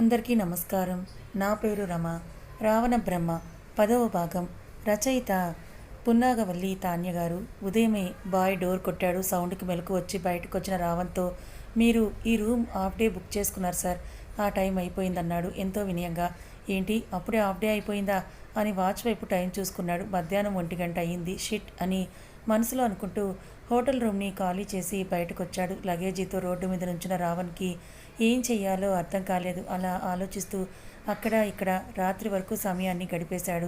అందరికీ నమస్కారం. నా పేరు రమ. రావణ బ్రహ్మ. పదవ భాగం. రచయిత పున్నాగవల్లి తాన్య గారు. ఉదయమే బాయ్ డోర్ కొట్టాడు. సౌండ్కి మెలకు వచ్చి బయటకు వచ్చిన రావణ్తో మీరు ఈ రూమ్ హాఫ్ డే బుక్ చేసుకున్నారు సార్. ఆ టైం అయిపోయిందన్నాడు. ఎంతో వినయంగా ఏంటి? అప్పుడే హాఫ్ డే అయిపోయిందా? అని వాచ్ వైపు టైం చూసుకున్నాడు. మధ్యాహ్నం ఒంటి గంట అయింది. షిట్ అని మనసులో అనుకుంటూ హోటల్ రూమ్ని ఖాళీ చేసి బయటకు వచ్చాడు లగేజీతో రోడ్డు మీద నుంచిన రావణ్కి ఏం చెయ్యాలో అర్థం కాలేదు. అలా ఆలోచిస్తూ అక్కడ ఇక్కడ రాత్రి వరకు సమయాన్ని గడిపేశాడు.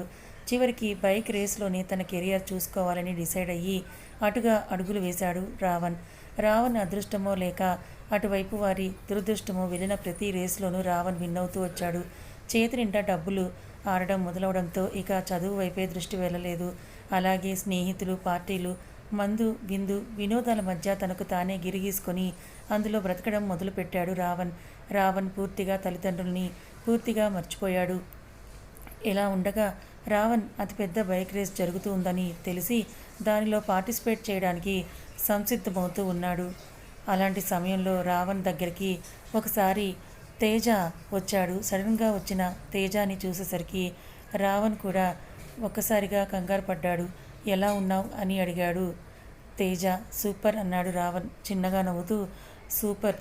చివరికి బైక్ రేస్లోనే తన కెరియర్ చూసుకోవాలని డిసైడ్ అయ్యి అటుగా అడుగులు వేశాడు రావణ్. రావణ్ అదృష్టమో లేక అటువైపు వారి దురదృష్టమో వెళ్ళిన ప్రతి రేస్లోనూ రావణ్ విన్ అవుతూ వచ్చాడు. చేతి నిండా డబ్బులు ఆడడం మొదలవడంతో ఇక చదువు వైపే దృష్టి వెళ్ళలేదు. అలాగే స్నేహితులు పార్టీలు మందు విందు వినోదాల మధ్య తనకు తానే గిరిగీసుకొని అందులో బ్రతకడం మొదలుపెట్టాడు రావణ్. రావణ్ పూర్తిగా తల్లిదండ్రుల్ని పూర్తిగా మర్చిపోయాడు. ఇలా ఉండగా రావణ్ అతిపెద్ద బైక్ రేస్ జరుగుతూ ఉందని తెలిసి దానిలో పార్టిసిపేట్ చేయడానికి సంసిద్ధమవుతూ ఉన్నాడు. అలాంటి సమయంలో రావణ్ దగ్గరికి ఒకసారి తేజ వచ్చాడు. సడన్గా వచ్చిన తేజాని చూసేసరికి రావణ్ కూడా ఒక్కసారిగా కంగారు పడ్డాడు. ఎలా ఉన్నావు? అని అడిగాడు తేజ. సూపర్ అన్నాడు రావణ్ చిన్నగా నవ్వుతూ. సూపర్.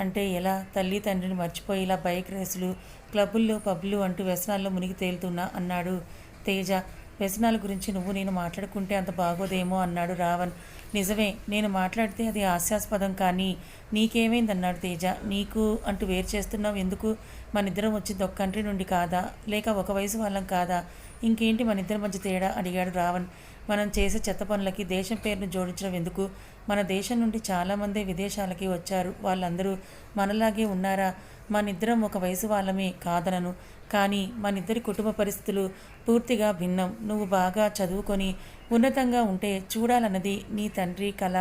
అంటే ఎలా తల్లి తండ్రిని మర్చిపోయి ఇలా బైక్ రేసులు క్లబ్బుల్లో పబ్లు అంటూ వ్యసనాల్లో మునిగి తేలుతున్నా అన్నాడు తేజ. వ్యసనాల గురించి నువ్వు నేను మాట్లాడుకుంటే అంత బాగోదేమో అన్నాడు రావణ్. నిజమే నేను మాట్లాడితే అది హాస్యాస్పదం కానీ నీకేమైందన్నాడు తేజ. నీకు అంటూ వేరు చేస్తున్నావు ఎందుకు? మన ఇద్దరం వచ్చింది ఒక కంట్రీ నుండి కాదా? లేక ఒక వయసు వాళ్ళం కాదా? ఇంకేంటి మన ఇద్దరి మధ్య తేడా? అడిగాడు రావణ్. మనం చేసే చెత్త పనులకి దేశం పేరును జోడించడం ఎందుకు? మన దేశం నుండి చాలామంది విదేశాలకి వచ్చారు. వాళ్ళందరూ మనలాగే ఉన్నారా? మనిద్దరం ఒక వయసు వాళ్ళమే కాదనను. కానీ మనిద్దరి కుటుంబ పరిస్థితులు పూర్తిగా భిన్నం. నువ్వు బాగా చదువుకొని ఉన్నతంగా ఉంటే చూడాలన్నది నీ తండ్రి కళ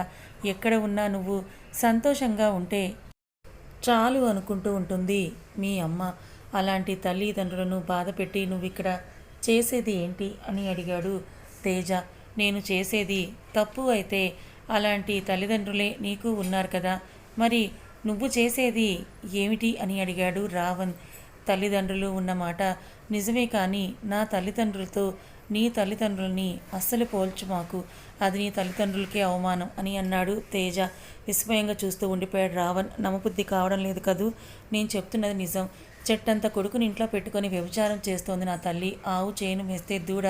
ఎక్కడ ఉన్నా నువ్వు సంతోషంగా ఉంటే చాలు అనుకుంటూ ఉంటుంది మీ అమ్మ. అలాంటి తల్లిదండ్రులను బాధపెట్టి నువ్వు ఇక్కడ చేసేది ఏంటి? అని అడిగాడు తేజ. నేను చేసేది తప్పు అయితే అలాంటి తల్లిదండ్రులే నీకు ఉన్నారు కదా. మరి నువ్వు చేసేది ఏమిటి అని అడిగాడు రావణ్. తల్లిదండ్రులు ఉన్నమాట నిజమే కానీ నా తల్లిదండ్రులతో నీ తల్లిదండ్రుల్ని అస్సలు పోల్చు మాకు. అది నీ తల్లిదండ్రులకే అవమానం అని అన్నాడు తేజ. విస్మయంగా చూస్తూ ఉండిపోయాడు రావణ్. నమ్మబుద్ధి కావడం లేదు కదూ? నేను చెప్తున్నది నిజం. చెట్టంత కొడుకుని ఇంట్లో పెట్టుకొని వ్యభిచారం చేస్తోంది నా తల్లి. ఆవు చేను వేస్తే దూడ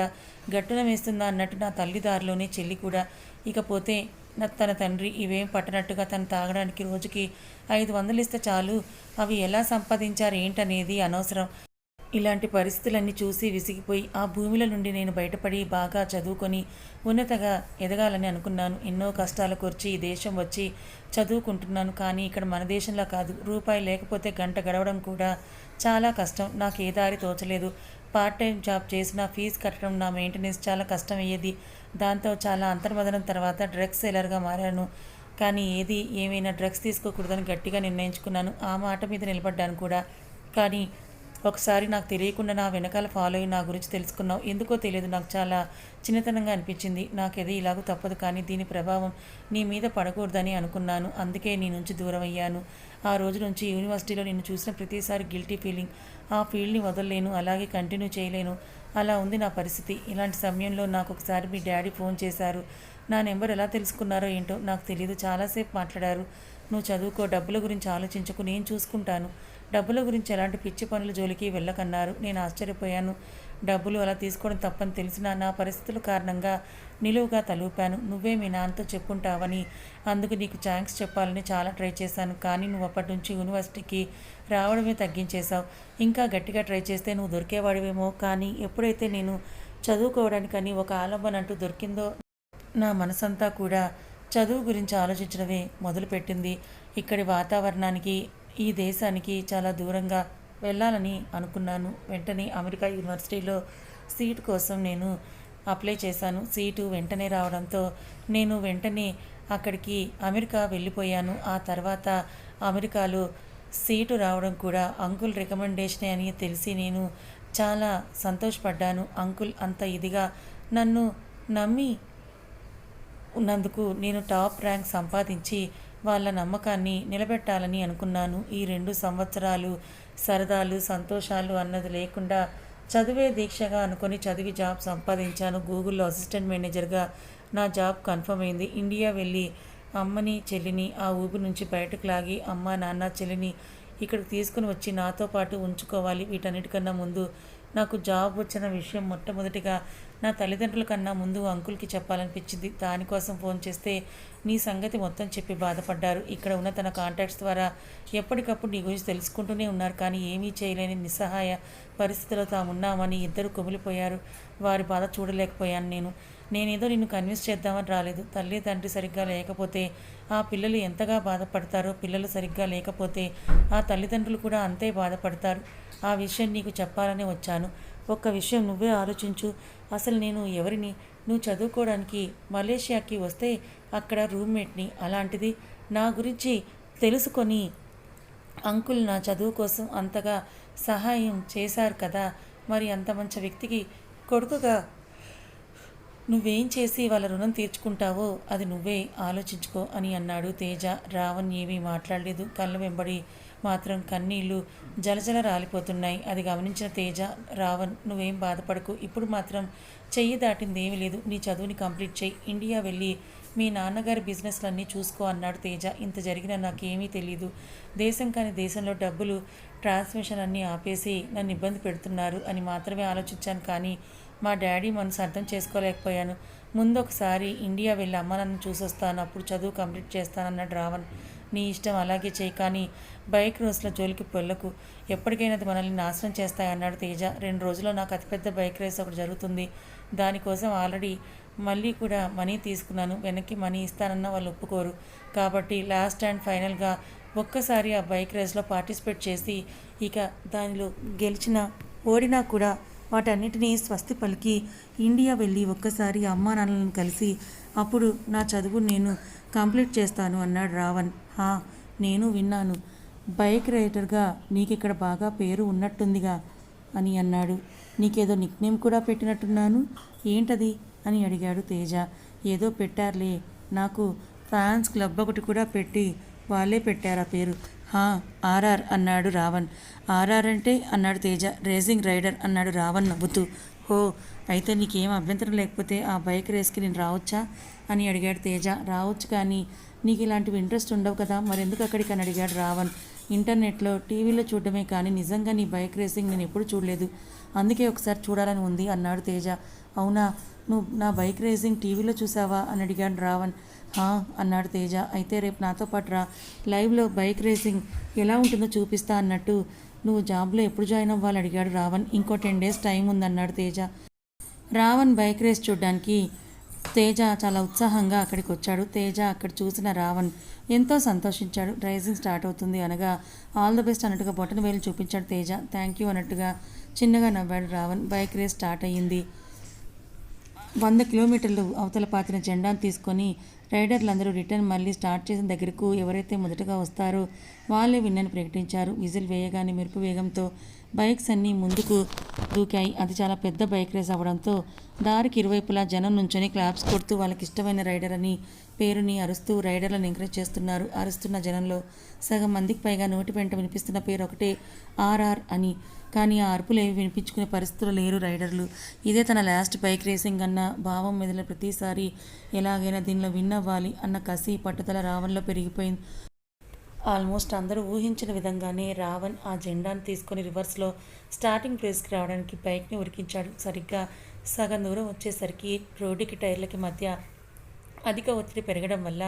గట్టున వేస్తుందా అన్నట్టు నా తల్లిదారిలోనే చెల్లి కూడా. ఇకపోతే తన తండ్రి ఇవేం పట్టనట్టుగా తను తాగడానికి రోజుకి ఐదు వందలు ఇస్తే చాలు. అవి ఎలా సంపాదించారు ఏంటనేది అనవసరం. ఇలాంటి పరిస్థితులన్నీ చూసి విసిగిపోయి ఆ భూమిల నుండి నేను బయటపడి బాగా చదువుకొని ఉన్నతగా ఎదగాలని అనుకున్నాను. ఎన్నో కష్టాలు కూర్చి ఈ దేశం వచ్చి చదువుకుంటున్నాను. కానీ ఇక్కడ మన దేశంలో కాదు. రూపాయి లేకపోతే గంట గడవడం కూడా చాలా కష్టం. నాకు ఏ దారి తోచలేదు. పార్ట్ టైం జాబ్ చేసిన ఫీజు కట్టడం నా మెయింటెనెన్స్ చాలా కష్టం అయ్యేది దాంతో చాలా అంతర్మదనం తర్వాత డ్రగ్స్ సెలర్గా మారాను. కానీ ఏది ఏమైనా డ్రగ్స్ తీసుకోకూడదని గట్టిగా నిర్ణయించుకున్నాను. ఆ మాట మీద నిలబడ్డాను కూడా. కానీ ఒకసారి నాకు తెలియకుండా నా వెనకాల ఫాలో అయ్యి నా గురించి తెలుసుకున్నావు. ఎందుకో తెలియదు. నాకు చాలా చిన్నతనంగా అనిపించింది. నాకేది ఇలాగూ తప్పదు కానీ దీని ప్రభావం నీ మీద పడకూడదని అనుకున్నాను. అందుకే నీ నుంచి దూరం అయ్యాను. ఆ రోజు నుంచి యూనివర్సిటీలో నిన్ను చూసిన ప్రతిసారి గిల్టీ ఫీలింగ్ ఆ ఫీల్డ్ని వదలలేను. అలాగే కంటిన్యూ చేయలేను. అలా ఉంది నా పరిస్థితి. ఇలాంటి సమయంలో నాకు ఒకసారి మీ డాడీ ఫోన్ చేశారు. నా నెంబర్ ఎలా తెలుసుకున్నారో ఏంటో నాకు తెలియదు చాలాసేపు మాట్లాడారు. నువ్వు చదువుకో. డబ్బుల గురించి ఆలోచించకు. నేను చూసుకుంటాను. డబ్బుల గురించి ఎలాంటి పిచ్చి పనుల జోలికి వెళ్ళకన్నారు. నేను ఆశ్చర్యపోయాను. డబ్బులు అలా తీసుకోవడం తప్పని తెలిసిన నా పరిస్థితుల కారణంగా నిలువుగా తలూపాను. నువ్వే మీ నాన్నతో చెప్పుంటావని. అందుకు నీకు థ్యాంక్స్ చెప్పాలని చాలా ట్రై చేశాను. కానీ నువ్వు అప్పటి నుంచి యూనివర్సిటీకి రావడమే తగ్గించేశావు. ఇంకా గట్టిగా ట్రై చేస్తే నువ్వు దొరికేవాడివేమో. కానీ ఎప్పుడైతే నేను చదువుకోవడానికని ఒక ఆలంబన అంటూ దొరికిందో నా మనసంతా కూడా చదువు గురించి ఆలోచించడమే మొదలుపెట్టింది. ఇక్కడి వాతావరణానికి ఈ దేశానికి చాలా దూరంగా వెళ్ళాలని అనుకున్నాను. వెంటనే అమెరికా యూనివర్సిటీలో సీట్ కోసం నేను అప్లై చేశాను. సీటు వెంటనే రావడంతో నేను వెంటనే అక్కడికి అమెరికా వెళ్ళిపోయాను. ఆ తర్వాత అమెరికాలో సీటు రావడం కూడా అంకుల్ రికమెండేషనే అని తెలిసి నేను చాలా సంతోషపడ్డాను. అంకుల్ అంత ఇదిగా నన్ను నమ్మి ఉన్నందుకు నేను టాప్ ర్యాంక్ సంపాదించి వాళ్ళ నమ్మకాన్ని నిలబెట్టాలని అనుకున్నాను. ఈ రెండు సంవత్సరాలు సరదాలు సంతోషాలు అన్నది లేకుండా చదివే దీక్షగా అనుకొని చదివి జాబ్ సంపాదించాను. గూగుల్లో అసిస్టెంట్ మేనేజర్గా నా జాబ్ కన్ఫర్మ్ అయింది. ఇండియా వెళ్ళి అమ్మని చెల్లిని ఆ ఊబి నుంచి బయటకు లాగి అమ్మ నాన్న చెల్లిని ఇక్కడికి తీసుకుని వచ్చి నాతో పాటు ఉంచుకోవాలి. వీటన్నిటికన్నా ముందు నాకు జాబ్ వచ్చిన విషయం మొట్టమొదటిగా నా తల్లిదండ్రుల కన్నా ముందు అంకుల్కి చెప్పాలనిపించింది. దానికోసం ఫోన్ చేస్తే నీ సంగతి మొత్తం చెప్పి బాధపడ్డారు. ఇక్కడ ఉన్న తన కాంటాక్ట్స్ ద్వారా ఎప్పటికప్పుడు నీ గురించి తెలుసుకుంటూనే ఉన్నారు. కానీ ఏమీ చేయలేని నిస్సహాయ పరిస్థితిలో తామున్నామని ఇద్దరు కుమిలిపోయారు. వారి బాధ చూడలేకపోయాను నేను. నేనేదో నిన్ను కన్విన్స్ చేద్దామని రాలేదు. తల్లి తండ్రి సరిగ్గా లేకపోతే ఆ పిల్లలు ఎంతగా బాధపడతారో పిల్లలు సరిగ్గా లేకపోతే ఆ తల్లిదండ్రులు కూడా అంతే బాధపడతారు. ఆ విషయం నీకు చెప్పాలని వచ్చాను. ఒక్క విషయం నువ్వే ఆలోచించు. అసలు నేను ఎవరిని? నువ్వు చదువుకోవడానికి మలేషియాకి వస్తే అక్కడ రూమ్మేట్ని అలాంటిది. నా గురించి తెలుసుకొని అంకుల్ నా చదువు కోసం అంతగా సహాయం చేశారు కదా. మరి అంత మంచి వ్యక్తికి కొడుకుగా నువ్వేం చేసి వాళ్ళ రుణం తీర్చుకుంటావో అది నువ్వే ఆలోచించుకో అని అన్నాడు తేజ. రావణ్ ఏమీ మాట్లాడలేదు. కళ్ళ వెంబడి మాత్రం కన్నీళ్ళు జలజల రాలిపోతున్నాయి. అది గమనించిన తేజ రావణ్ నువ్వేం బాధపడకు. ఇప్పుడు మాత్రం చెయ్యి దాటింది ఏమీ లేదు. నీ చదువుని కంప్లీట్ చేయి ఇండియా వెళ్ళి మీ నాన్నగారి బిజినెస్లన్నీ చూసుకో అన్నాడు తేజ. ఇంత జరిగినా నాకేమీ తెలియదు దేశం కానీ దేశంలో డబ్బులు ట్రాన్స్మిషన్ అన్నీ ఆపేసి నన్ను ఇబ్బంది పెడుతున్నారు అని మాత్రమే ఆలోచించాను. కానీ మా డాడీ మనసు అర్థం చేసుకోలేకపోయాను. ముందు ఒకసారి ఇండియా వెళ్ళి అమ్మ నన్ను చూసొస్తాను. అప్పుడు చదువు కంప్లీట్ చేస్తానన్నాడు రావణ్. నీ ఇష్టం అలాగే చేయి కానీ బైక్ రేస్ల జోలికి పొల్లకు ఎప్పటికైనా అది మనల్ని నాశనం చేస్తాయన్నాడు తేజ. రెండు రోజుల్లో నాకు అతిపెద్ద బైక్ రేస్ ఒకటి జరుగుతుంది. దానికోసం ఆల్రెడీ మళ్ళీ కూడా మనీ తీసుకున్నాను. వెనక్కి మనీ ఇస్తానన్న వాళ్ళు ఒప్పుకోరు. కాబట్టి లాస్ట్ అండ్ ఫైనల్గా ఒక్కసారి ఆ బైక్ రేస్లో పార్టిసిపేట్ చేసి ఇక దానిలో గెలిచిన ఓడినా కూడా వాటన్నిటినీ స్వస్తి పలికి ఇండియా వెళ్ళి ఒక్కసారి అమ్మా నాన్నలను కలిసి అప్పుడు నా చదువు నేను కంప్లీట్ చేస్తాను అన్నాడు రావణ్. హా నేను విన్నాను. బైక్ రైడర్గా నీకు ఇక్కడ బాగా పేరు ఉన్నట్టుందిగా అని అన్నాడు. నీకేదో నిక్నేమ్ కూడా పెట్టినట్టున్నాను? ఏంటది? అని అడిగాడు తేజ. ఏదో పెట్టారులే. నాకు ఫ్యాన్స్ క్లబ్ ఒకటి కూడా పెట్టి వాళ్ళే పెట్టారు ఆ పేరు. హా ఆర్ఆర్ అన్నాడు రావణ్. ఆర్ఆర్ అంటే అన్నాడు తేజ రేసింగ్ రైడర్ అన్నాడు రావణ్ నవ్వుతూ. ఓ అయితే నీకేం అభ్యంతరం లేకపోతే ఆ బైక్ రేస్కి నేను రావచ్చా? అని అడిగాడు తేజ. రావచ్చు కానీ నీకు ఇలాంటివి ఇంట్రెస్ట్ ఉండవు కదా మరెందుకు అక్కడికి? అని అడిగాడు రావణ్. ఇంటర్నెట్లో టీవీలో చూడడమే కానీ నిజంగా నీ బైక్ రేసింగ్ నేను ఎప్పుడు చూడలేదు. అందుకే ఒకసారి చూడాలని ఉంది అన్నాడు తేజ. అవునా? నువ్వు నా బైక్ రేసింగ్ టీవీలో చూసావా? అని అడిగాడు రావణ్. హా అన్నాడు తేజ. అయితే రేపు నాతో పాటు రా. లైవ్లో బైక్ రేసింగ్ ఎలా ఉంటుందో చూపిస్తా అన్నట్టు నువ్వు జాబ్లో ఎప్పుడు జాయిన్ అవ్వాలి? అడిగాడు రావణ్. ఇంకో టెన్ డేస్ టైం ఉందన్నాడు తేజ. రావణ్ బైక్ రేస్ చూడడానికి తేజ చాలా ఉత్సాహంగా అక్కడికి వచ్చాడు. తేజ అక్కడ చూసిన రావణ్ ఎంతో సంతోషించాడు. రైజింగ్ స్టార్ట్ అవుతుంది అనగా ఆల్ ద బెస్ట్ అన్నట్టుగా బొట్టను వేలు చూపించాడు తేజ. థ్యాంక్ యూ అన్నట్టుగా చిన్నగా నవ్వాడు రావణ్. బైక్ రేస్ స్టార్ట్ అయ్యింది. వంద కిలోమీటర్లు అవతల పాతిన జెండాను తీసుకొని రైడర్లందరూ రిటర్న్ మళ్ళీ స్టార్ట్ చేసిన దగ్గరకు ఎవరైతే మొదటగా వస్తారో వాళ్ళే విన్నని ప్రకటించారు. విజిల్ వేయగానే మెరుపు వేగంతో బైక్స్ అన్నీ ముందుకు దూకాయి. అది చాలా పెద్ద బైక్ రేస్ అవడంతో దారికి ఇరువైపులా జనం నుంచొని క్లాప్స్ కొడుతూ వాళ్ళకి ఇష్టమైన రైడర్ అని పేరుని అరుస్తూ రైడర్లను ఎంకరేజ్ చేస్తున్నారు. అరుస్తున్న జనంలో సగం మందికి పైగా నోటి వెంట వినిపిస్తున్న పేరు ఒకటే ఆర్ఆర్ అని కానీ ఆ అరుపులు ఏవి వినిపించుకునే పరిస్థితులు లేరు రైడర్లు. ఇదే తన లాస్ట్ బైక్ రేసింగ్ అన్న భావం మెదిలిన ప్రతిసారి ఎలాగైనా దీనిలో విన్ అవ్వాలి అన్న కసి పట్టుదల రావణ్లో పెరిగిపోయింది. ఆల్మోస్ట్ అందరూ ఊహించిన విధంగానే రావణ్ ఆ జెండాను తీసుకొని రివర్స్లో స్టార్టింగ్ ప్లేస్కి రావడానికి బైక్ని ఉరికించాడు. సరిగ్గా సగం దూరం వచ్చేసరికి రోడ్డుకి టైర్లకి మధ్య అధిక ఒత్తిడి పెరగడం వల్ల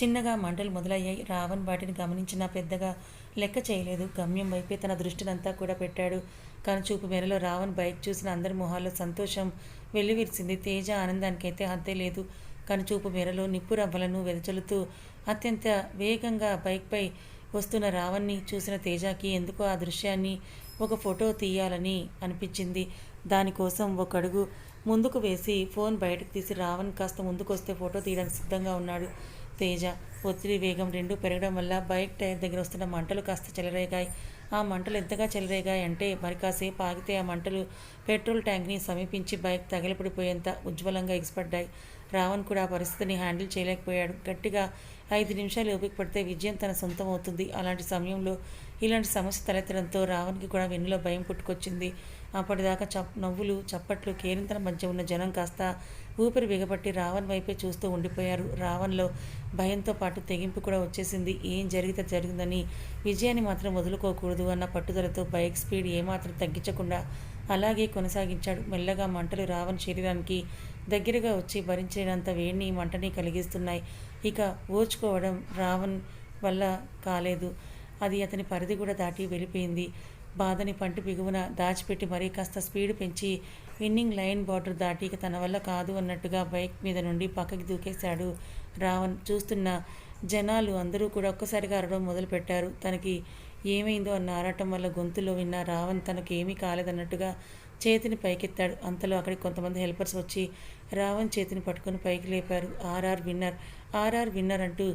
చిన్నగా మంటలు మొదలయ్యాయి. రావణ్ వాటిని గమనించినా పెద్దగా లెక్క చేయలేదు. గమ్యం వైపే తన దృష్టినంతా కూడా పెట్టాడు. కనుచూపు మేరలో రావణ్ బైక్ చూసిన అందరి మొహాల్లో సంతోషం వెల్లివిరిసింది. తేజ ఆనందానికైతే హద్దే లేదు. కనుచూపు మేరలో నిప్పు రవ్వలను వెదజల్లుతూ అత్యంత వేగంగా బైక్పై వస్తున్న రావణ్ణి చూసిన తేజాకి ఎందుకో ఆ దృశ్యాన్ని ఒక ఫోటో తీయాలని అనిపించింది. దానికోసం ఒక అడుగు ముందుకు వేసి ఫోన్ బయటకు తీసి రావణ్ కాస్త ముందుకు వస్తే ఫోటో తీయడానికి సిద్ధంగా ఉన్నాడు తేజ. ఒత్తిడి వేగం రెండు పెరగడం వల్ల బైక్ టైర్ దగ్గర వస్తున్న మంటలు కాస్త చెలరేగాయి. ఆ మంటలు ఎంతగా చెలరేగాయి అంటే మరి కాసేపు ఆగితే ఆ మంటలు పెట్రోల్ ట్యాంక్ని సమీపించి బైక్ తగిలిపడిపోయేంత ఉజ్వలంగా ఎగిసిపడ్డాయి. రావణ్ కూడా ఆ పరిస్థితిని హ్యాండిల్ చేయలేకపోయాడు. గట్టిగా ఐదు నిమిషాలు ఓపిక పడితే విజయం తన సొంతం అవుతుంది. అలాంటి సమయంలో ఇలాంటి సమస్య తలెత్తడంతో రావణ్కి కూడా వెన్నులో భయం పుట్టుకొచ్చింది. అప్పటిదాకా చప్ నవ్వులు చప్పట్లు కేరింతల మధ్య ఉన్న జనం కాస్త ఊపిరి బిగపట్టి రావణ్ వైపే చూస్తూ ఉండిపోయారు. రావణ్లో భయంతో పాటు తెగింపు కూడా వచ్చేసింది. ఏం జరిగితే జరిగిందని విజయాన్ని మాత్రం వదులుకోకూడదు అన్న పట్టుదలతో బైక్ స్పీడ్ ఏమాత్రం తగ్గించకుండా అలాగే కొనసాగించాడు. మెల్లగా మంటలు రావణ్ శరీరానికి దగ్గరగా వచ్చి భరించినంత వేడిని మంటని కలిగిస్తున్నాయి. ఇక ఓర్చుకోవడం రావణ్ వల్ల కాలేదు. అది అతని పరిధి కూడా దాటి వెళ్ళిపోయింది. బాధని పంటి బిగువున దాచిపెట్టి మరీ కాస్త స్పీడ్ పెంచి విన్నింగ్ లైన్ బార్డర్ దాటి తన వల్ల కాదు అన్నట్టుగా బైక్ మీద నుండి పక్కకి దూకేశాడు రావణ్. చూస్తున్న జనాలు అందరూ కూడా ఒక్కసారిగా అరవడం మొదలుపెట్టారు. తనకి ఏమైందో అన్న ఆరాటం వల్ల గొంతులో విన్న రావణ్ తనకు ఏమీ కాలేదన్నట్టుగా చేతిని పైకెత్తాడు. అంతలో అక్కడికి కొంతమంది హెల్పర్స్ వచ్చి రావణ్ చేతిని పట్టుకొని పైకి లేపారు. ఆర్ఆర్ విన్నర్ ఆర్ఆర్ విన్నర్ అంటూ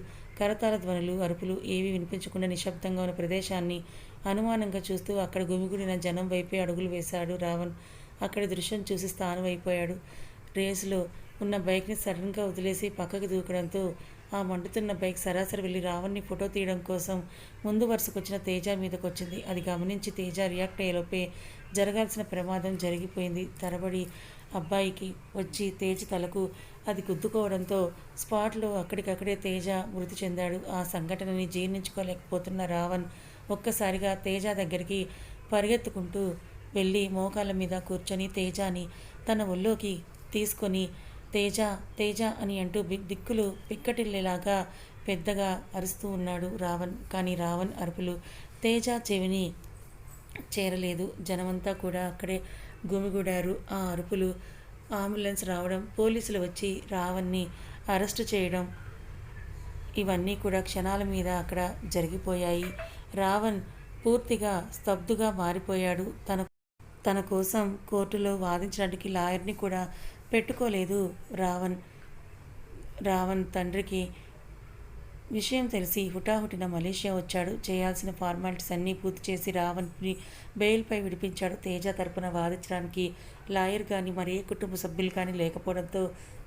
కరతాల ధ్వనులు అరుపులు ఏవీ వినిపించకుండా నిశ్శబ్దంగా ఉన్న ప్రదేశాన్ని అనుమానంగా చూస్తూ అక్కడ గుమిగుడిన జనం వైపే అడుగులు వేశాడు రావణ్. అక్కడ దృశ్యం చూసి స్థానం అయిపోయాడు. రేసులో ఉన్న బైక్ని సడన్గా వదిలేసి పక్కకి దూకడంతో ఆ మండుతున్న బైక్ సరాసరి వెళ్ళి రావణ్ని ఫోటో తీయడం కోసం ముందు వరుసకొచ్చిన తేజ మీదకి వచ్చింది అది గమనించి తేజ రియాక్ట్ అయ్యేలోపే జరగాల్సిన ప్రమాదం జరిగిపోయింది. తరబడి అబ్బాయికి వచ్చి తేజ తలకు అది గుద్దుకోవడంతో స్పాట్లో అక్కడికక్కడే తేజ మృతి చెందాడు. ఆ సంఘటనని జీర్ణించుకోలేకపోతున్న రావణ్ ఒక్కసారిగా తేజ దగ్గరికి పరిగెత్తుకుంటూ వెళ్ళి మోకాళ్ళ మీద కూర్చొని తేజాని తన ఒళ్ళోకి తీసుకొని తేజ తేజ అని అంటూ దిక్కులు పిక్కటిల్లేలాగా పెద్దగా అరుస్తూ ఉన్నాడు రావణ్. కానీ రావణ్ అరుపులు తేజ చెవిని చేరలేదు. జనమంతా కూడా అక్కడే గుమిగూడారు. ఆ అరుపులు అంబులెన్స్ రావడం పోలీసులు వచ్చి రావణ్ణి అరెస్టు చేయడం ఇవన్నీ కూడా క్షణాల మీద అక్కడ జరిగిపోయాయి. రావణ్ పూర్తిగా స్తబ్దుగా మారిపోయాడు. తన తన కోసం కోర్టులో వాదించడానికి లాయర్ని కూడా పెట్టుకోలేదు రావణ్. రావణ్ తండ్రికి విషయం తెలిసి హుటాహుటిన మలేషియా వచ్చాడు. చేయాల్సిన ఫార్మాలిటీస్ అన్నీ పూర్తి చేసి రావణ్ని బెయిల్పై విడిపించాడు. తేజ తరపున వాదించడానికి లాయర్ కానీ మరే కుటుంబ సభ్యులు కానీ లేకపోవడంతో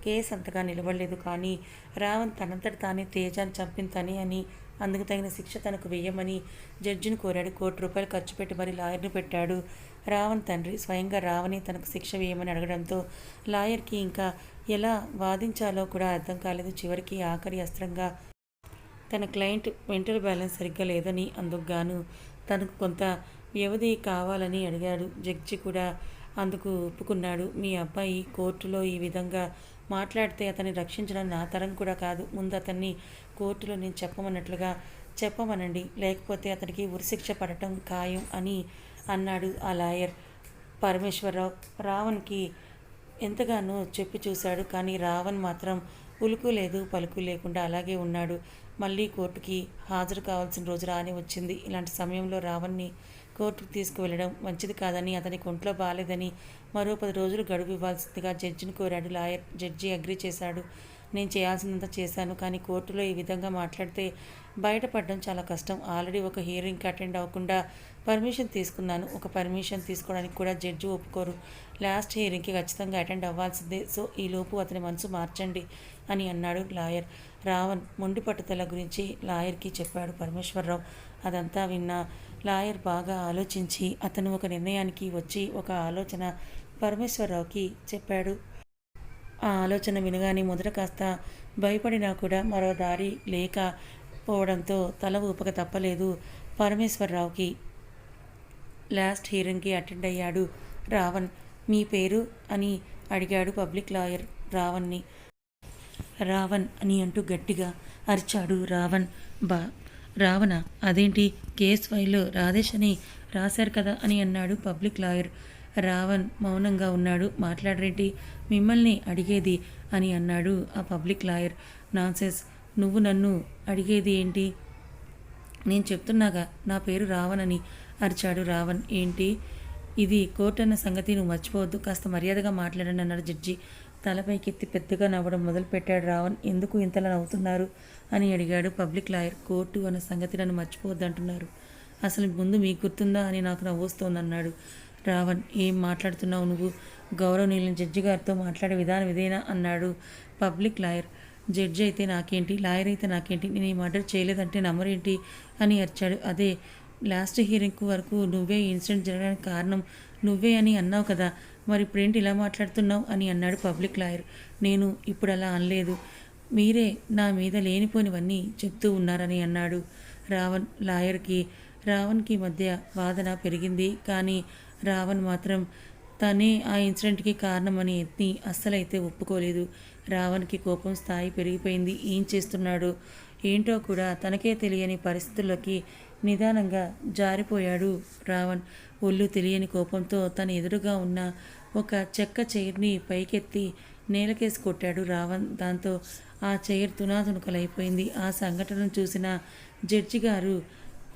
కేసు అంతగా నిలబడలేదు. కానీ రావణ్ తనంతట తానే తేజాన్ని చంపిన తనే అని అందుకు తగిన శిక్ష తనకు వేయమని జడ్జిని కోరాడు. కోటి రూపాయలు ఖర్చు పెట్టి మరి లాయర్ని పెట్టాడు రావణ్ తండ్రి. స్వయంగా రావణి తనకు శిక్ష వేయమని అడగడంతో లాయర్కి ఇంకా ఎలా వాదించాలో కూడా అర్థం కాలేదు. చివరికి ఆఖరి అస్త్రంగా తన క్లయింట్ మెంటల్ బ్యాలెన్స్ సరిగ్గా లేదని అందుకుగాను తనకు కొంత వ్యవధి కావాలని అడిగాడు. జడ్జి కూడా అందుకు ఒప్పుకున్నాడు. మీ అబ్బాయి కోర్టులో ఈ విధంగా మాట్లాడితే అతన్ని రక్షించడం నా తరం కూడా కాదు. ముందు అతన్ని కోర్టులో నేను చెప్పమన్నట్లుగా చెప్పమనండి. లేకపోతే అతనికి ఉరిశిక్ష పడటం ఖాయం అని అన్నాడు ఆ లాయర్. పరమేశ్వరరావు రావణ్కి ఎంతగానో చెప్పి చూశాడు. కానీ రావణ్ మాత్రం ఉలుకు లేదు పలుకు లేకుండా అలాగే ఉన్నాడు. మళ్ళీ కోర్టుకి హాజరు కావాల్సిన రోజు రాని వచ్చింది. ఇలాంటి సమయంలో రావణ్ణి కోర్టుకు తీసుకువెళ్ళడం మంచిది కాదని అతనికి ఒంట్లో బాగాలేదని మరో పది రోజులు గడువు ఇవ్వాల్సిందిగా జడ్జిని కోరాడు. లాయర్ జడ్జి అగ్రి చేశాడు. నేను చేయాల్సినంత చేశాను కానీ కోర్టులో ఈ విధంగా మాట్లాడితే బయటపడడం చాలా కష్టం. ఆల్రెడీ ఒక హియరింగ్కి అటెండ్ అవ్వకుండా పర్మిషన్ తీసుకున్నాను. ఒక పర్మిషన్ తీసుకోవడానికి కూడా జడ్జి ఒప్పుకోరు. లాస్ట్ హియరింగ్కి ఖచ్చితంగా అటెండ్ అవ్వాల్సిందే. సో ఈలోపు అతని మనసు మార్చండి అని అన్నాడు లాయర్. రావణ్ మొండి పట్టుదల గురించి లాయర్కి చెప్పాడు పరమేశ్వరరావు. అదంతా విన్న లాయర్ బాగా ఆలోచించి అతను ఒక నిర్ణయానికి వచ్చి ఒక ఆలోచన పరమేశ్వరరావుకి చెప్పాడు. ఆ ఆలోచన వినగానే మొదట కాస్త భయపడినా కూడా మరో దారి లేకపోవడంతో తల ఊపక తప్పలేదు పరమేశ్వరరావుకి. లాస్ట్ హీరింగ్కి అటెండ్ అయ్యాడు రావణ్. మీ పేరు? అని అడిగాడు పబ్లిక్ లాయర్ రావణ్ని. రావణ్ అని అంటూ గట్టిగా అరిచాడు రావణ్. బా రావణ అదేంటి కేస్ ఫైల్లో రాధేష్ అని రాశారు కదా అని అన్నాడు పబ్లిక్ లాయర్. రావణ్ మౌనంగా ఉన్నాడు. మాట్లాడరేంటి? మిమ్మల్ని అడిగేది అని అన్నాడు ఆ పబ్లిక్ లాయర్. నాన్సెస్ నువ్వు నన్ను అడిగేది ఏంటి? నేను చెప్తున్నాగా నా పేరు రావణ్ అని అరిచాడు రావణ్. ఏంటి? ఇది కోర్టు అన్న సంగతి నువ్వు మర్చిపోవద్దు. కాస్త మర్యాదగా మాట్లాడండి అన్నాడు జడ్జి. తలపైకెత్తి పెద్దగా నవ్వడం మొదలుపెట్టాడు రావణ్. ఎందుకు ఇంతలా నవ్వుతున్నారు? అని అడిగాడు పబ్లిక్ లాయర్. కోర్టు అన్న సంగతి నన్ను మర్చిపోవద్దు అంటున్నారు అసలు ముందు మీకు గుర్తుందా అని నాకు నవ్వొస్తోంది అన్నాడు రావణ్. ఏం మాట్లాడుతున్నావు నువ్వు? గౌరవనీయులైన జడ్జి గారితో మాట్లాడే విధానం ఇదేనా? అన్నాడు పబ్లిక్ లాయర్. జడ్జి అయితే నాకేంటి? లాయర్ అయితే నాకేంటి? నేను ఈ మర్డర్ చేయలేదంటే నమ్మరేంటి? అని అరిచాడు. అదే లాస్ట్ హియరింగ్ వరకు నువ్వే ఈ ఇన్సిడెంట్ జరగడానికి కారణం నువ్వే అని అన్నావు కదా. మరి ఇప్పుడేంటి ఇలా మాట్లాడుతున్నావు అని అన్నాడు పబ్లిక్ లాయర్. నేను ఇప్పుడు అలా అనలేదు. మీరే నా మీద లేనిపోనివన్నీ చెప్తూ ఉన్నారని అన్నాడు రావణ్ లాయర్కి. రావణ్కి మధ్య వాదన పెరిగింది. కానీ రావణ్ మాత్రం తనే ఆ ఇన్సిడెంట్కి కారణమని ఎత్తి అస్సలైతే ఒప్పుకోలేదు. రావణ్కి కోపం స్థాయి పెరిగిపోయింది. ఏం చేస్తున్నాడు? ఏంటో కూడా తనకే తెలియని పరిస్థితుల్లోకి నిదానంగా జారిపోయాడు రావణ్. ఒళ్ళు తెలియని కోపంతో తన ఎదురుగా ఉన్న ఒక చెక్క చైర్ని పైకెత్తి నేలకేసి కొట్టాడు రావణ్. దాంతో ఆ చైర్ తునాతునకలైపోయింది ఆ సంఘటనను చూసిన జడ్జి గారు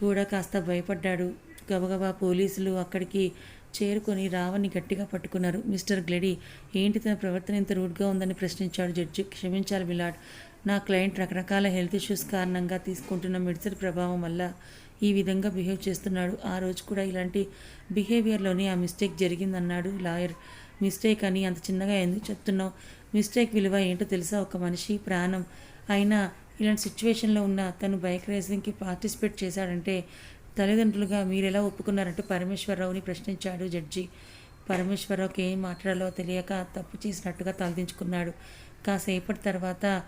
కూడా కాస్త భయపడ్డాడు. గబగబా పోలీసులు అక్కడికి చేరుకొని రావణ్ని గట్టిగా పట్టుకున్నారు. మిస్టర్ గ్లెడీ ఏంటి తన ప్రవర్తన ఇంత రూడ్గా ఉందని ప్రశ్నించాడు జడ్జి. క్షమించాలి విలాట్ నా క్లయింట్ రకరకాల హెల్త్ ఇష్యూస్ కారణంగా తీసుకుంటున్న మెడిసిన్ ప్రభావం వల్ల ఈ విధంగా బిహేవ్ చేస్తున్నాడు. ఆ రోజు కూడా ఇలాంటి బిహేవియర్లోనే ఆ మిస్టేక్ జరిగిందన్నాడు లాయర్ మిస్టేక్ అని అంత చిన్నగా ఎందుకు చెప్తున్నావు? మిస్టేక్ విలువ ఏంటో తెలుసా? ఒక మనిషి ప్రాణం. అయినా ఇలాంటి సిచ్యువేషన్లో ఉన్న తను బైక్ రేసింగ్కి పార్టిసిపేట్ చేశాడంటే తల్లిదండ్రులుగా మీరు ఎలా ఒప్పుకున్నారంటే పరమేశ్వరరావుని ప్రశ్నించాడు జడ్జి. పరమేశ్వరరావుకి ఏం మాట్లాడాలో తెలియక తప్పు చేసినట్టుగా తలదించుకున్నాడు. కాసేపటి తర్వాత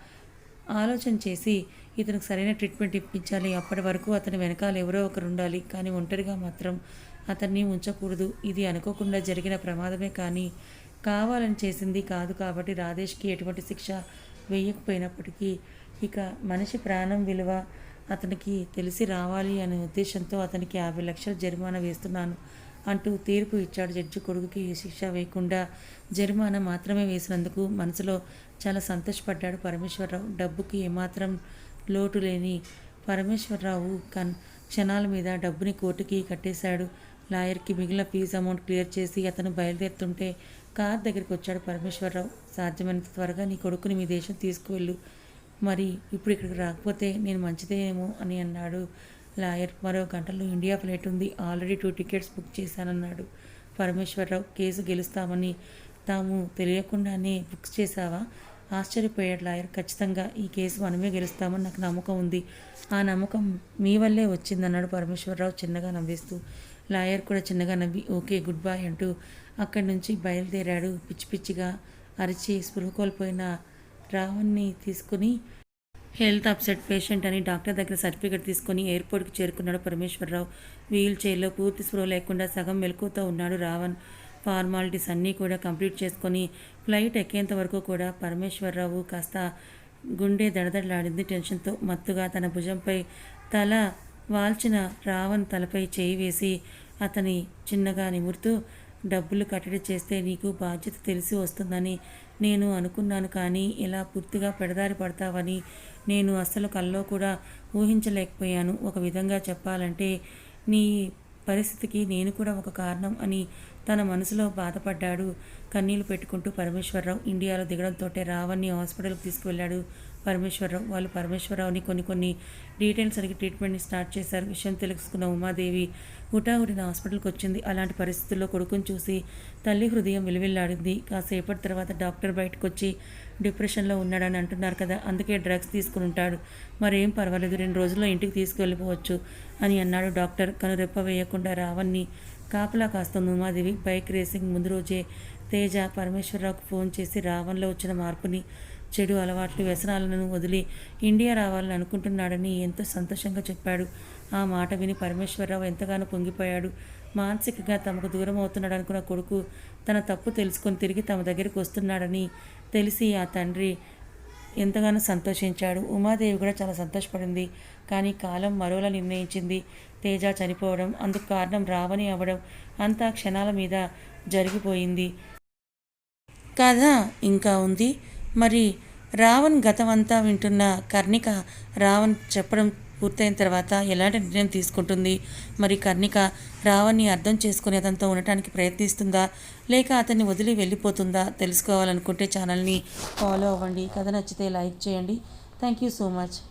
ఆలోచన చేసి ఇతనికి సరైన ట్రీట్మెంట్ ఇప్పించాలి. అప్పటి వరకు అతని వెనకాల ఎవరో ఒకరు ఉండాలి. కానీ ఒంటరిగా మాత్రం అతన్ని ఉంచకూడదు. ఇది అనుకోకుండా జరిగిన ప్రమాదమే కానీ కావాలని చేసింది కాదు కాబట్టి రాధేష్కి ఎటువంటి శిక్ష వేయకపోయినప్పటికీ ఇక మనిషి ప్రాణం విలువ అతనికి తెలిసి రావాలి అనే ఉద్దేశంతో అతనికి యాభై లక్షల జరిమానా వేస్తున్నాను అంటూ తీర్పు ఇచ్చాడు జడ్జి. కొడుకుకి శిక్ష వేయకుండా జరిమానా మాత్రమే వేసినందుకు మనసులో చాలా సంతోషపడ్డాడు పరమేశ్వరరావు. డబ్బుకి ఏమాత్రం లోటు లేని పరమేశ్వరరావు కన్ క్షణాల మీద డబ్బుని కోర్టుకి కట్టేశాడు. లాయర్కి మిగిలిన ఫీజు అమౌంట్ క్లియర్ చేసి అతను బయలుదేరుతుంటే కార్ దగ్గరికి వచ్చాడు పరమేశ్వరరావు. సాధ్యమైనంత త్వరగా నీ కొడుకుని మీ దేశం తీసుకువెళ్ళు. మరి ఇప్పుడు ఇక్కడికి రాకపోతే నేను మంచిదేమో అని అన్నాడు లాయర్. మరో గంటలో ఇండియా ఫ్లైట్ ఉంది. ఆల్రెడీ టూ టికెట్స్ బుక్ చేశానన్నాడు పరమేశ్వరరావు. కేసు గెలుస్తామని తాము తెలియకుండానే బుక్ చేశావా? ఆశ్చర్యపోయాడు లాయర్. ఖచ్చితంగా ఈ కేసు మనమే గెలుస్తామని నాకు నమ్మకం ఉంది. ఆ నమ్మకం మీ వల్లే వచ్చిందన్నాడు పరమేశ్వరరావు చిన్నగా నవ్విస్తూ. లాయర్ కూడా చిన్నగా నవ్వి ఓకే గుడ్ బాయ్ అంటూ అక్కడి నుంచి బయలుదేరాడు. పిచ్చి పిచ్చిగా అరిచి స్పృహ కోల్పోయిన రావణ్ణి తీసుకుని హెల్త్ అప్సెట్ పేషెంట్ అని డాక్టర్ దగ్గర సర్టిఫికెట్ తీసుకొని ఎయిర్పోర్ట్కి చేరుకున్నాడు పరమేశ్వరరావు. వీల్ చైర్లో పూర్తి స్పృహ లేకుండా సగం మెలకుతో ఉన్నాడు రావణ్. ఫార్మాలిటీస్ అన్నీ కూడా కంప్లీట్ చేసుకొని ఫ్లైట్ ఎక్కేంత వరకు కూడా పరమేశ్వరరావు కాస్త గుండె దడదడలాడింది. టెన్షన్తో మత్తుగా తన భుజంపై తల వాల్చిన రావణ్ తలపై చేయి వేసి అతని చిన్నగా నిమురుతూ డబ్బులు కట్టడి చేస్తే నీకు బాధ్యత తెలిసి వస్తుందని నేను అనుకున్నాను కానీ ఇలా పూర్తిగా పెడదారి పడతావని నేను అస్సలు కల్లో కూడా ఊహించలేకపోయాను. ఒక విధంగా చెప్పాలంటే నీ పరిస్థితికి నేను కూడా ఒక కారణం అని తన మనసులో బాధపడ్డాడు. కన్నీళ్ళు పెట్టుకుంటూ పరమేశ్వరరావు ఇండియాలో దిగడంతో రావణ్ణి హాస్పిటల్కి తీసుకువెళ్ళాడు పరమేశ్వరరావు. వాళ్ళు పరమేశ్వరరావుని కొన్ని కొన్ని డీటెయిల్స్ అడిగి ట్రీట్మెంట్ని స్టార్ట్ చేశారు. విషయం తెలుసుకున్న ఉమాదేవి హుటాహుటిన హాస్పిటల్కి వచ్చింది. అలాంటి పరిస్థితుల్లో కొడుకుని చూసి తల్లి హృదయం విలువిల్లాడింది కాసేపటి తర్వాత డాక్టర్ బయటకు వచ్చి డిప్రెషన్లో ఉన్నాడని అంటున్నారు కదా అందుకే డ్రగ్స్ తీసుకుని ఉంటాడు. మరేం పర్వాలేదు రెండు రోజుల్లో ఇంటికి తీసుకువెళ్ళిపోవచ్చు అని అన్నాడు డాక్టర్. కనురెప్ప వేయకుండా రావణ్ణి కాపలా కాస్తుంది ఉమాదేవి బైక్ రేసింగ్ ముందు రోజే తేజ పరమేశ్వరరావుకు ఫోన్ చేసి రావణ్లో వచ్చిన మార్పుని చెడు అలవాట్లు వ్యసనాలను వదిలి ఇండియా రావాలని అనుకుంటున్నాడని ఎంతో సంతోషంగా చెప్పాడు. ఆ మాట విని పరమేశ్వరరావు ఎంతగానో పొంగిపోయాడు. మానసికంగా తమకు దూరం అవుతున్నాడు అనుకున్న కొడుకు తన తప్పు తెలుసుకొని తిరిగి తమ దగ్గరికి వస్తున్నాడని తెలిసి ఆ తండ్రి ఎంతగానో సంతోషించాడు. ఉమాదేవి కూడా చాలా సంతోషపడింది. కానీ కాలం మరోలా నిర్ణయించింది. తేజ చనిపోవడం అందుకు కారణం రావణి అవ్వడం అంతా క్షణాల మీద జరిగిపోయింది. కథ ఇంకా ఉంది. మరి రావణ్ గతమంతా వింటున్న కర్ణిక రావణ్ చెప్పడం పూర్తయిన తర్వాత ఎలాంటి నిర్ణయం తీసుకుంటుంది? మరి కర్ణిక రావణ్ణి అర్థం చేసుకుని అతనితో ఉండటానికి ప్రయత్నిస్తుందా? లేక అతన్ని వదిలి వెళ్ళిపోతుందా? తెలుసుకోవాలనుకుంటే ఛానల్ని ఫాలో అవ్వండి. కథ నచ్చితే లైక్ చేయండి. Thank you so much.